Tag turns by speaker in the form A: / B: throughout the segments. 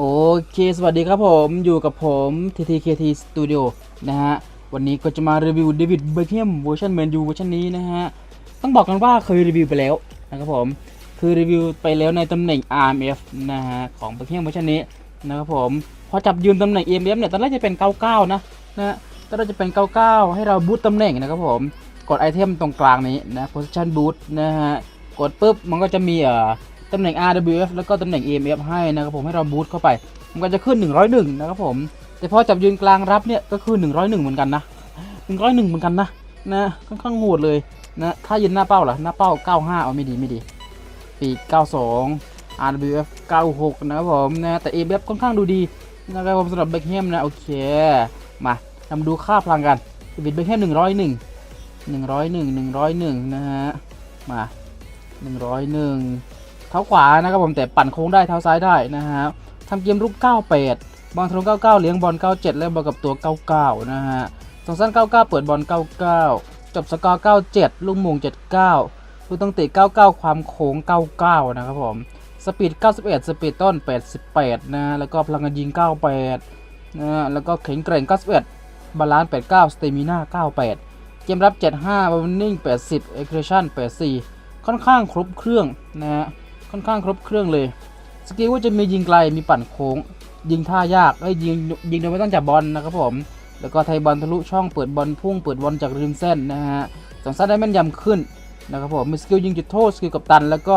A: โอเค สวัสดีครับผมอยู่กับผม TTKT Studio นะฮะ วันนี้ก็จะมารีวิวเดวิดเบคแฮมเวอร์ชันแมนยูเวอร์ชันนี้นะฮะ ต้องบอกกันว่าเคยรีวิวไปแล้วนะครับผม คือรีวิวไปแล้วในตำแหน่ง RMF นะฮะ ของเบคแฮมเวอร์ชันนี้นะครับผม พอจับยืนตำแหน่ง EMF เนี่ยตอนแรกจะเป็น 99 นะนะฮะตอนแรกจะเป็น 99 ให้เราบูตตำแหน่งนะครับผม กดไอเทมตรงกลางนี้นะ position boot นะฮะ กดปุ๊บมันก็จะมีเอ่อ ตำแหน่ง RWF แล้วก็ตำแหน่ง EMF ให้นะครับผมให้เราบูตเข้าไป มันก็จะขึ้น 101 นะครับผม แต่พอจับยืนกลางรับเนี่ยก็คือ 101 เหมือนกันนะ 101 เหมือนกันนะนะค่อนข้างโหดเลยนะถ้ายืนหน้าเป้าล่ะหน้าเป้า 95 เอาไม่ดีไม่ดี ปีก 92 RWF 96 นะครับผมนะแต่ EMF ค่อนข้างดูดีนะครับผมสำหรับเบคแฮมนะโอเคมาทำดูค่าพลังกันเดวิดเบคแฮม 101 101 101 นะฮะมา 101 เท้าขวานะครับผมแต่ปั่นโค้งได้เท้าซ้ายได้นะฮะทำเกมรุก 98 บอลทะลุ99 เลี้ยงบอล 97 และบอลกับตัว 99 นะฮะสองสั้น 99 เปิดบอล 99 จบสกอร์ 97 ลูกโมง79ลูกตั้งเตะ99 ความโค้ง 99 นะครับผม สปีด 91 สปีดต้น 88นะฮะแล้วก็พลังงานยิง 98 นะแล้วก็แข็งแกร่ง 91 บาลานซ์ 89 สเตมิน่า 98 เกมรับ 75บอลนิ่ง 80 เอ็กเ t ชั่น 84 ค่อนข้างครบเครื่องนะฮะ ค่อนข้างครบเครื่องเลย สกิลก็จะมียิงไกลมีปั่นโค้ง ยิงท่ายากไอ้ยยิงยิงโดยไม่ต้องจับบอลนะครับผม แล้วก็ไทยบอลทะลุช่องเปิดบอลพุ่งเปิดบอลจากริมเส้นนะฮะสองสั้นได้แม่นยำขึ้นนะครับผมมีสกิลยิงจุดโทษสกิลกับตัน แล้วก็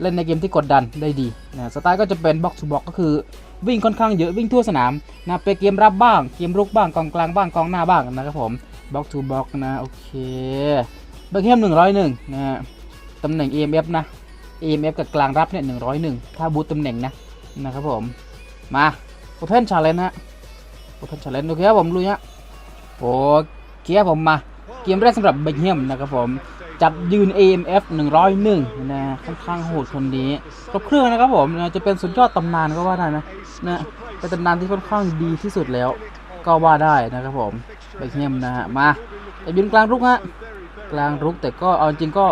A: เล่นในเกมที่กดดันได้ดีนะสไตล์ก็จะเป็นบ็อกซ์ทูบ็อกก็คือวิ่งค่อนข้างเยอะวิ่งทั่วสนามนะเป็นเกมรับบ้างเกมรุกบ้างกองกลางบ้างกองหน้าบ้างนะครับผมบ็อกทูบ็อกนะโอเคเบคแฮมหนึ่งร้อยหนึ่งนะฮะตำแหน่ง EMF นะ EMF กับกลางรับเนี่ยหนึ่งร้อยหนึ่งถ้าบูตตำแหน่งนะนะครับผม มา Open Challenge ฮะ Open Challenge โอเคครับผมลุยฮะโอเคครับผมมา เกมแรกสำหรับเบคแฮมนะครับผมจับยืน AMF 101 นะค่อนข้างโหดคนนี้ครบเครื่องนะครับผมนะจะเป็นสุดยอดตำนานก็ว่าได้นะนะเป็นตำนานที่ค่อนข้างดีที่สุดแล้ว ก็ว่าได้นะครับผมเบคแฮมนะฮะมาจะยืนกลางรุกฮะ กลางรุกแต่ก็เอาจริงก็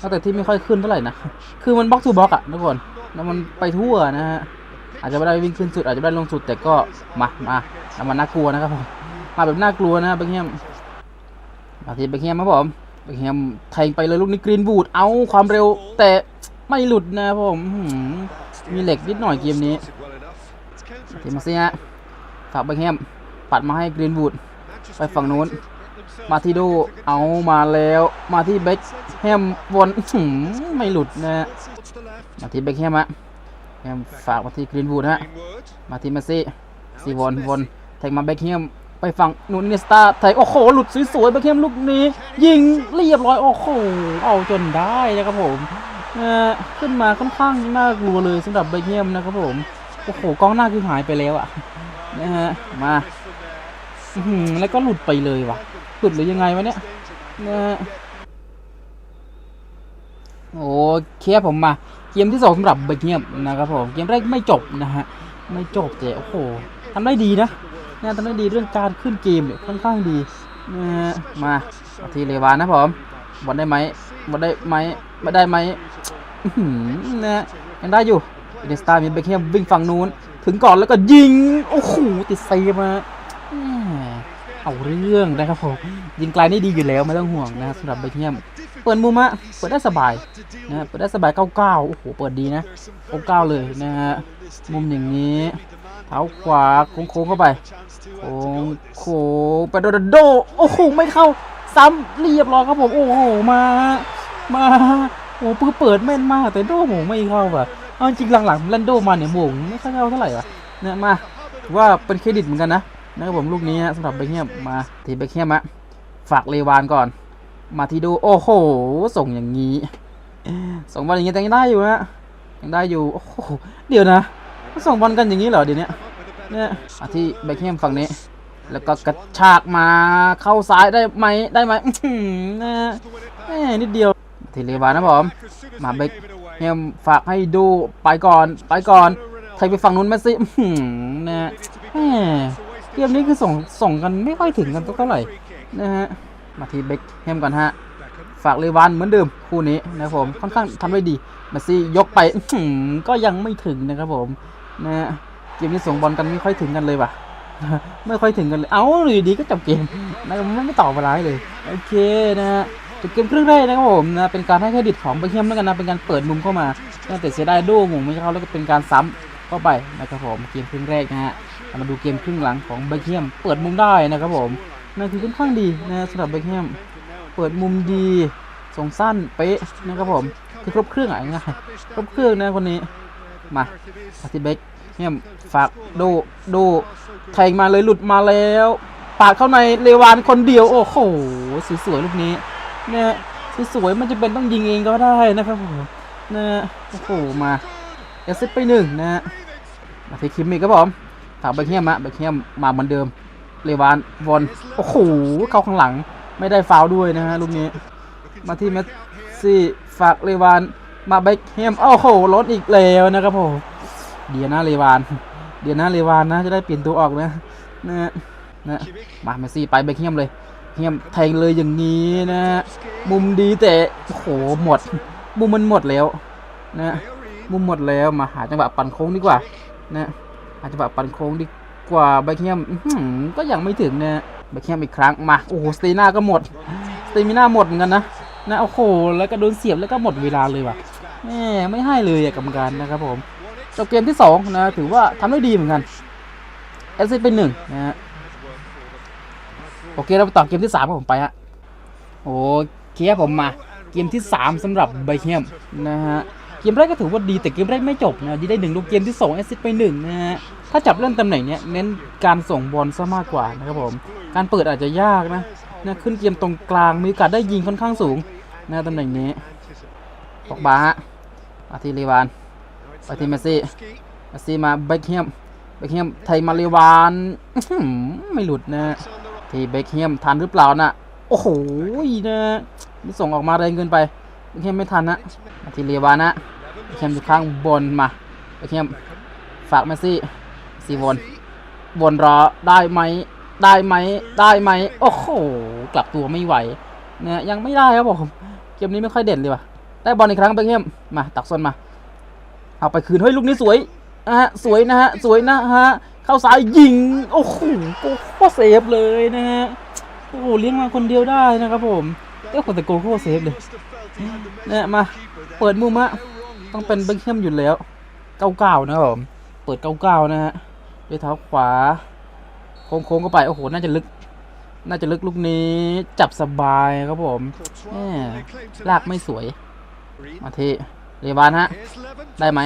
A: ตั้งแต่ที่ไม่ค่อยขึ้นเท่าไหร่นะ คือมันบล็อกทูบล็อกอะทุกคนแล้วมันไปทั่วนะฮะอาจจะไม่ได้วิ่งขึ้นสุด อาจจะไม่ได้ลงสุดแต่ก็มามาแล้วมันน่ากลัวนะครับผมมาแบบน่ากลัวนะเบคแฮมมาที่เบคแฮมครับผมเบคแฮมแทงไปเลยลูกนี้กรีนบูดเอาความเร็ว แต่ไม่หลุดนะผมมีเหล็กนิดหน่อยเกมนี้ทีมาซี่ฮะฝากเบคแฮมปัดมาให้กรีนบูดไปฝั่งนู้น มาที่ดูเอามาแล้วมาที่เบคแฮมวนหือไม่หลุดนะฮะมาที่เบคแฮมฮะแฮมฝากมาที่กรีนวูดฮะมาที่เมสซี่ซีวนวนแทงมาเบคแฮมไปฝั่งนูนเนสตาแทงโอ้โหหลุดสวยๆเบคแฮมลูกนี้ ยิงเรียบร้อยโอ้โหเอาจนได้นะครับผมนะฮะขึ้นมาค่อนข้างน่ากลัวเลยสำหรับเบคแฮมนะครับผม โอ้โหกล้องหน้าคือหายไปแล้วอะนะฮะมาหือแล้วก็หลุดไปเลยว่ะ หลุดหรือยังไงวะเนี่ยนะฮะโอเคผมมา เกมที่สองสำหรับเบเงียมนะครับผม เกมแรกไม่จบนะฮะ ไม่จบแต่โอ้โหทำได้ดีนะนะทำได้ดีเรื่องการขึ้นเกมเนี่ยค่อนข้างดีนะฮะมาทีเลวานนะผมบอลได้ไหมบอลได้ไหมไม่ได้ไหมนะยังได้อยู่อินเนสตาร์มีเบคเงียมวิ่งฝั่งนู้น ถึงก่อนแล้วก็ยิง โอ้โหติดเซฟมา เอาเรื่องนะครับผมยิงไกลนี่ดีอยู่แล้วไม่ต้องห่วงนะครับสำหรับเบคแฮมเปิดมุมอะเปิดได้สบายนะเปิดได้สบาย 99 โอ้โห เปิดดีนะ99เลยนะฮะ มุมอย่างนี้ เท้าขวาโค้งเข้าไป โค้งโค้งไปโดนโด โอ้โห ไม่เข้า ซ้ำเรียบร้อยครับผม โอ้โห มา มาโอ้ปื้เปิดแม่นมากแต่โดโหไม่เข้าแบบเอาจริงหลังๆแลนโดมาเนี่ยโหม่งไม่ค่อยเข้าเท่าไหร่วะเนี่ยมาว่าเป็นเครดิตเหมือนกันนะ นะครับผมลูกนี้ฮะสำหรับเบคแฮมมาทีเบคแฮมอะฝากเลวานก่อน มาทีดูโอ้โห ส่งอย่างนี้ส่งบอลอย่างนี้แต่ยังได้อยู่ฮะยังได้อยู่โอ้โหเดี๋ยวนะส่งบอลกันอย่างนี้เหรอเดี๋ยวนี้เนี่ยมาที่เบคแฮมฝั่งนี้ แล้วก็กระชากมาเข้าซ้ายได้ไหมได้ไหมนะฮะนิดเดียวทีเลวานนะผมมาเบคแฮมฝากให้ดูไปก่อนไปก่อนไทยไปฝั่งนู้นแมสซี่นะฮะ เกมนี้คือส่งส่งกันไม่ค่อยถึงกันเท่าไหร่นะฮะมาทีเบคแฮมก่อนฮะ ฝากเลวานเหมือนเดิมคู่นี้นะครับผมค่อนข้างทำได้ดีมสซี่ยกไปก็ยังไม่ถึงนะครับผมนะฮะเกมนี้ส่งบอลกันไม่ค่อยถึงกันเลยว่ะไม่ค่อยถึงกันเลย เอ้าอยู่ดีก็จบเกมนะครับไม่ต่อเวลาเลย โอเคนะฮะจบเกมครึ่งแรกนะครับผมนะ เป็นการให้เครดิตของเบคแฮมแล้วกันนะ เป็นการเปิดมุมเข้ามาแต่เสียดายดูหมุนไม่เข้าแล้วก็เป็นการซ้ำเข้าไปนะครับผม เกมครึ่งแรกนะฮะ มาดูเกมครึ่งหลังของเบคแฮมเปิดมุมได้นะครับผมนั่นคือค่อนข้างดีนะสำหรับเบคแฮมเปิดมุมดีส่งสั้นเป๊ะนะครับผมคือครบเครื่องอะง่ายครบเครื่องนะคนนี้มาอาทิเบคเฮมฝากดูดูแทงมาเลยหลุดมาแล้วปาดเข้าในเลวานคนเดียวโอ้โหสวยๆลูกนี้เนี่ยสวยๆมันจะเป็นต้องยิงเองก็ได้นะครับผมนะโอ้โหมาเอสซิไปหนึ่งนะมาทีคิมมี่ครับผม ถามเบคเฮมอะเบคเฮมมาเหมือนเดิม เลวานวอนโอ้โหเข้าข้างหลังไม่ได้ฟาวล์ด้วยนะฮะลูกนี้ มาที่เมสซี่ฝากเลวานมาเบคแฮมโอ้โหรถอีกแล้วนะครับผมเดียนะเลวาน เดียนะเลวานนะจะได้เปลี่ยนตัวออกนะนะนะมาเมสซี่ไปเบคแฮมเลยเฮมแทงเลยอย่างนี้นะ มุมดีแต่โอ้โหหมด มุมมันหมดแล้วนะมุมหมดแล้วมาหาจังหวะปั่นโค้งดีกว่านะ หาจังหวะปั่นโค้งดีกว่าเบคแฮมก็ยังไม่ถึงนะเบคแฮมอีกครั้งมาโอ้โหสเตน่าก็หมดสเตมิน่าหมดเหมือนกันนะนะโอ้โหแล้วก็โดนเสียบแล้วก็หมดเวลาเลยว่ะแหมไม่ให้เลยอะกรรมการนะครับผมจบเกมที่สองนะถือว่าทำได้ดีเหมือนกันเอสซีเป็นหนึ่งนะฮะโอเคเราไปต่อเกมที่สามผมไปฮะโอเคครับผมมาเกมที่สามสำหรับไบเฮียมนะฮะ เกมแรกก็ถือว่าดีแต่เกมแรกไม่จบนะดีได้หนึ่งลูกเกมที่สองเอสซิสไปหนึ่งนะฮะถ้าจับเล่นตำแหน่งเนี้ยเน้นการส่งบอลซะมากกว่านะครับผมการเปิดอาจจะยากนะนะขึ้นเกมตรงกลางมีโอกาสได้ยิงค่อนข้างสูงนะตำแหน่งนี้ปอกบาฮะมาทีเลวานไปทีเมซี่เมซี่มาเบคแฮมเบคแฮมไทยมาเลวานไม่หลุดนะที่เบคแฮมทันหรือเปล่านะโอ้โหนะนี่ส่งออกมาแรงเกินไป เบคแฮมไม่ทันนะมาที่เลวานะเบคแฮมอยู่ข้างบนมาเบคแฮมฝากเมสซี่ซีวนวนรอได้ไหมได้ไหมได้ไหมโอ้โหกลับตัวไม่ไหวเนี่ยยังไม่ได้ครับผมเกมนี้ไม่ค่อยเด่นเลยว่ะได้บอลอีกครั้งเบคแฮมมาตักซนมาเอาไปคืนเฮ้ยลูกนี้สวยนะฮะสวยนะฮะสวยนะฮะเข้าซ้ายยิงโอ้โหโอ้โหเซฟเลยนะฮะโอ้โหเลี้ยงมาคนเดียวได้นะครับผมเอ้คนแต่โกโคเซฟเลย เนี่ยมา เปิดมุมอะต้องเป็นเบคแฮมอยู่แล้วเก้าเก้านะครับผม เปิดเก้าเก้านะฮะ ด้วยเท้าขวา โค้งๆเข้าไป โอ้โห น่าจะลึก น่าจะลึกลูกนี้ จับสบายครับผมแหมลากไม่สวย มาที่เรวานฮะ ได้ไหม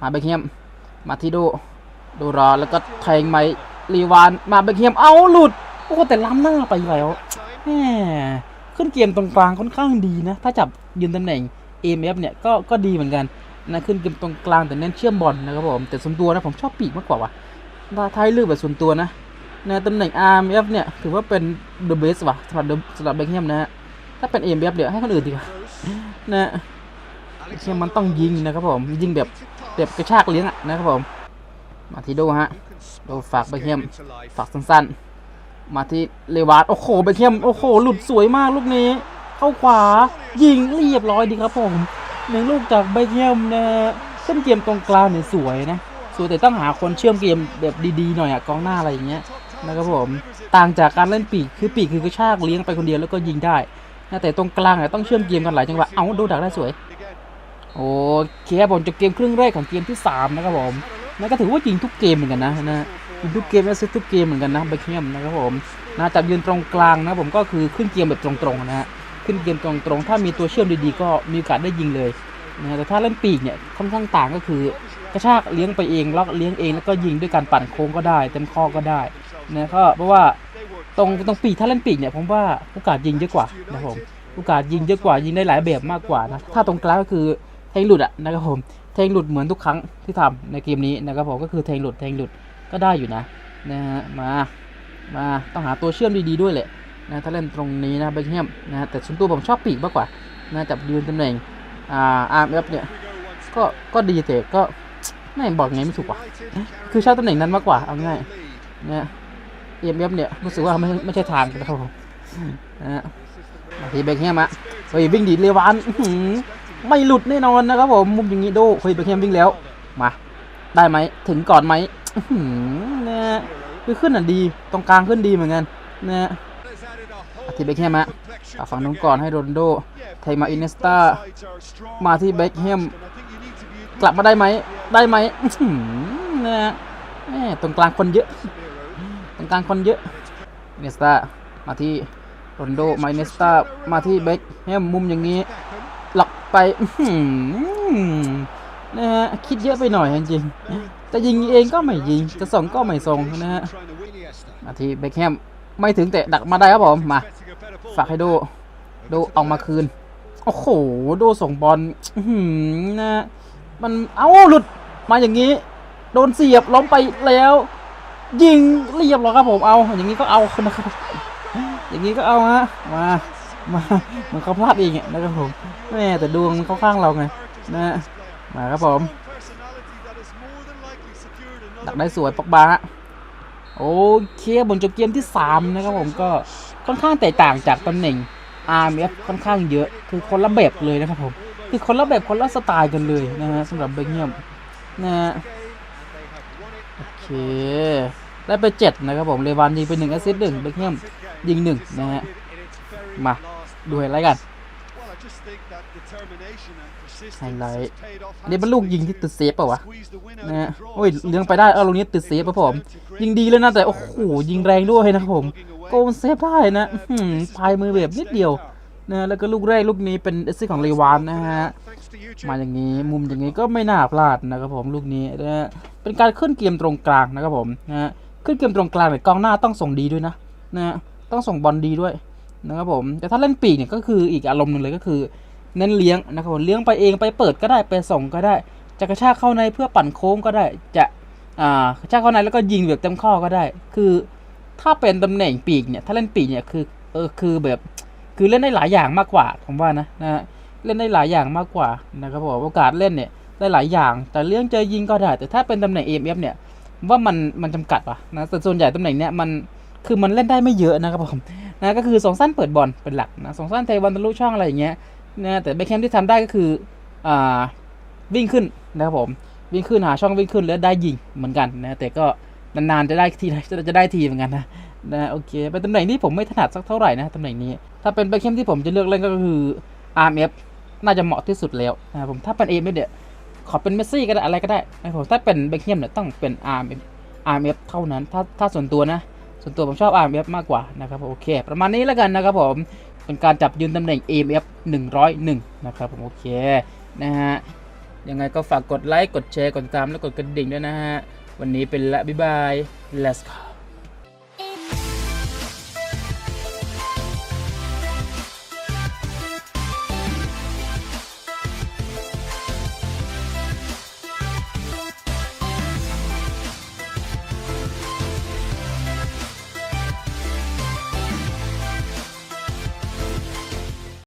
A: มาเบคแฮมมาที่ดู ดูรอ แล้วก็แทงไหมรีวาน มาเบคแฮมเอาหลุด โอ้แต่ล้ำหน้าไปแล้วแหม ขึ้นเกมตรงกลางค่อนข้างดีนะ ถ้าจับยืนตำแหน่ง AMF เนี่ยก็ก็ดีเหมือนกันนะขึ้นเกมตรงกลางแต่เน้นเชื่อมบอลนะครับผมแต่ส่วนตัวนะผมชอบปีกมากกว่าว่ะถ้าท้ายเลือกแบบส่วนตัวนะในตำแหน่ง RMF เนี่ยถือว่าเป็น the best ว่ะสำหรับสำหรับเบคแฮมนะฮะถ้าเป็น AMF เดี๋ยวให้คนอื่นดีกว่านะเบคแฮมมันต้องยิงนะครับผมยิงแบบแบบกระชากเลี้ยงอะนะครับผมมาทีโดฮะโดฝากเบคแฮมฝากสั้นๆ มาที่เลวาร์ดโอ้โหเบคแฮมโอ้โหหลุดสวยมากลูกนี้ เข้าขวายิงเรียบร้อยดีครับผมหนึ่งลูกจากเบคแฮมนะเส้นเกมตรงกลางเนี่ยสวยนะสวยแต่ต้องหาคนเชื่อมเกมแบบดีๆหน่อยอะกองหน้าอะไรอย่างเงี้ยนะครับผมต่างจากการเล่นปีกคือปีกคือกระชากเลี้ยงไปคนเดียวแล้วก็ยิงได้นะแต่ตรงกลางเนี่ยต้องเชื่อมเกมกันหลายจังหวะเอาดูดักได้สวยโอเคบผมจบเกมครึ่งแรกของเกมที่3นะครับผมนั่นก็ถือว่ายิงทุกเกมเหมือนกันนะนะ ยิงทุกเกมและซิทุกเกมเหมือนกันนะเบคแฮมนะครับผมนะจับยืนตรงกลางนะผมก็คือขึ้นเกมแบบตรงๆนะฮะขึ้นเกมตรงๆ ถ้ามีตัวเชื่อมดีๆ ก็มีโอกาสได้ยิงเลยนะแต่ถ้าเล่นปีกเนี่ยค่อนข้างต่างก็คือกระชากเลี้ยงไปเองแล้วเลี้ยงเองแล้วก็ยิงด้วยการปั่นโค้งก็ได้ เต็มข้อก็ได้นะก็เพราะว่าตรงตรงปีกถ้าเล่นปีกเนี่ยผมว่าโอกาสยิงเยอะกว่านะครับผมโอกาสยิงเยอะกว่ายิงได้หลายแบบมากกว่านะถ้าตรงกลางก็คือแทงหลุดอะนะครับผมแทงหลุดเหมือนทุกครั้งที่ทำในเกมนี้นะครับผมก็คือแทงหลุดแทงหลุด ก็ได้อยู่นะนะฮะมามาต้องหาตัวเชื่อมดีๆด้วยแหละนะถ้าเล่นตรงนี้นะเบคแฮมนะแต่ส่วนตัวผมชอบปีกมากกว่านะจับยืนตำแหน่งอ่าอาร์เอฟเนี่ยก็ก็ดีแต่ก็ไม่บอกไงไม่ถูกว่ะคือชอบตำแหน่งนั้นมากกว่าเอาง่ายนะเอ็มเอฟเนี่ยรู้สึกว่าไม่ไม่ใช่ทางนะครับผมนะฮะมาทีเบคแฮมอะเฮ้ยวิ่งดีเลวานไม่หลุดแน่นอนนะครับผมมุมอย่างนี้ดูเฮ้ยเบคแฮมวิ่งแล้วมาได้ไหมถึงก่อนไหม นะฮะคือขึ้นอะดี ตรงกลางขึ้นดีเหมือนกันนะฮะทิเบคแฮมฮะจากฝั่งนู้นก่อนให้โรนโด ไทยมาอินเนสตามาที่เบคแฮมกลับมาได้ไหม ได้ไหมนะฮะตรงกลางคนเยอะ ตรงกลางคนเยอะเนสตามาที่โรนโด มาอินเนสตามาที่เบคแฮมมุมอย่างนี้ หลักไปอื นะฮะคิดเยอะไปหน่อยจริงๆจะยิงเองก็ไม่ยิง จะส่งก็ไม่ส่งนะฮะมาทีเบคแฮมไม่ถึงแต่ดักมาได้ครับผมมาฝากให้ดโดเอามาคืน โอ้โหโดส่งบอลหือนะมันเอ้าหลุดมาอย่างนี้ โดนเสียบล้มไปแล้ว ยิงเรียบร้อยครับผมเอา อย่างนี้ก็เอานะครับอย่างนี้ก็เอาฮะมามาเหมือนเขาพลาดเองอะนะครับผมแม่แต่ดวงเขาข้างเราไงนะ มาครับผมดักได้สวยปอกบาฮะโอเคบนจบเกมที่ 3 นะครับผมก็ค่อนข้างแตกต่างจากตำแหน่ง RMF ค่อนข้างเยอะคือคนละแบบเลยนะครับผมคือคนละแบบคนละสไตล์กันเลยนะฮะสำหรับเบงเงียมนะฮะโอเคได้ไป 7 นะครับผมเลวานยิงไป1แอสซิสต์หนึ่งเบงเงียมยิง1นะฮะมาดูไฮไลท์กัน ไฮไลท์อันนี้เป็นลูกยิงที่ติดเซฟเปล่าวะนะฮะโอ้ยเลี้ยงไปได้เอาลูกนี้ติดเซฟครับผม ยิงดีเลยนะแต่โอ้โหยิงแรงด้วยนะครับผมโกงเซฟได้นะอื้อหือพายมือแบบนิดเดียวนะแล้วก็ลูกแรกลูกนี้เป็นเอสซิของเลวานนะฮะมาอย่างนี้มุมอย่างนี้ก็ไม่น่าพลาดนะครับผมลูกนี้นะฮะเป็นการขึ้นเกมตรงกลางนะครับผมนะฮะขึ้นเกมตรงกลางเนี่ยกองหน้าต้องส่งดีด้วยนะนะฮะต้องส่งบอลดีด้วยนะครับผมแต่ถ้าเล่นปีกเนี่ยก็คืออีกอารมณ์หนึ่งเลยก็คือ เน้นเลี้ยงนะครับผมเลี้ยงไปเองไปเปิดก็ได้ไปส่งก็ได้ จะกระชากเข้าในเพื่อปั่นโค้งก็ได้ จะอ่ากระชากเข้าในแล้วก็ยิงแบบเต็มข้อก็ได้ คือถ้าเป็นตำแหน่งปีกเนี่ยถ้าเล่นปีกเนี่ยคือเออคือแบบคือเล่นได้หลายอย่างมากกว่าผมว่านะนะเล่นได้หลายอย่างมากกว่านะครับผมโอกาสเล่นเนี่ยได้หลายอย่าง แต่เลี้ยงเจอยิงก็ได้ แต่ถ้าเป็นตำแหน่ง EMF เนี่ยว่ามันมันจำกัดว่ะนะแต่ส่วนใหญ่ตำแหน่งเนี้ยมันคือมันเล่นได้ไม่เยอะนะครับผมนะก็คือสองสั้นเปิดบอลเป็นหลักนะสองสั้นเทบอลทะลุช่องอะไรอย่างเงี้ย นะแต่เบคแฮมที่ทำได้ก็คืออ่าวิ่งขึ้นนะครับผมวิ่งขึ้นหาช่องวิ่งขึ้นแล้วได้ยิงเหมือนกันนะแต่ก็นานๆจะได้ทีจะจะได้ทีเหมือนกันนะนะโอเคเป็นตำแหน่งที่ผมไม่ถนัดสักเท่าไหร่นะตำแหน่งนี้ ถ้าเป็นเบคแฮมที่ผมจะเลือกเล่นก็คือ RMF น่าจะเหมาะที่สุดแล้วนะผมถ้าเป็นเอเมเนี่ยขอเป็นเมสซี่ก็ได้อะไรก็ได้นะผมถ้าเป็นเบคแฮมเนี่ยต้องเป็น RMF RMF เท่านั้นถ้าถ้าส่วนตัวนะ ส่วนตัวผมชอบ RMF มากกว่านะครับโอเค ประมาณนี้แล้วกันนะครับผม เป็นการจับยืนตำแหน่ง AMF 101 นะครับผมโอเคนะฮะยังไงก็ฝากกดไลค์ กดแชร์ กดติดตามและกดกระดิ่งด้วยนะฮะ วันนี้เป็นละ บ๊ายบาย let's go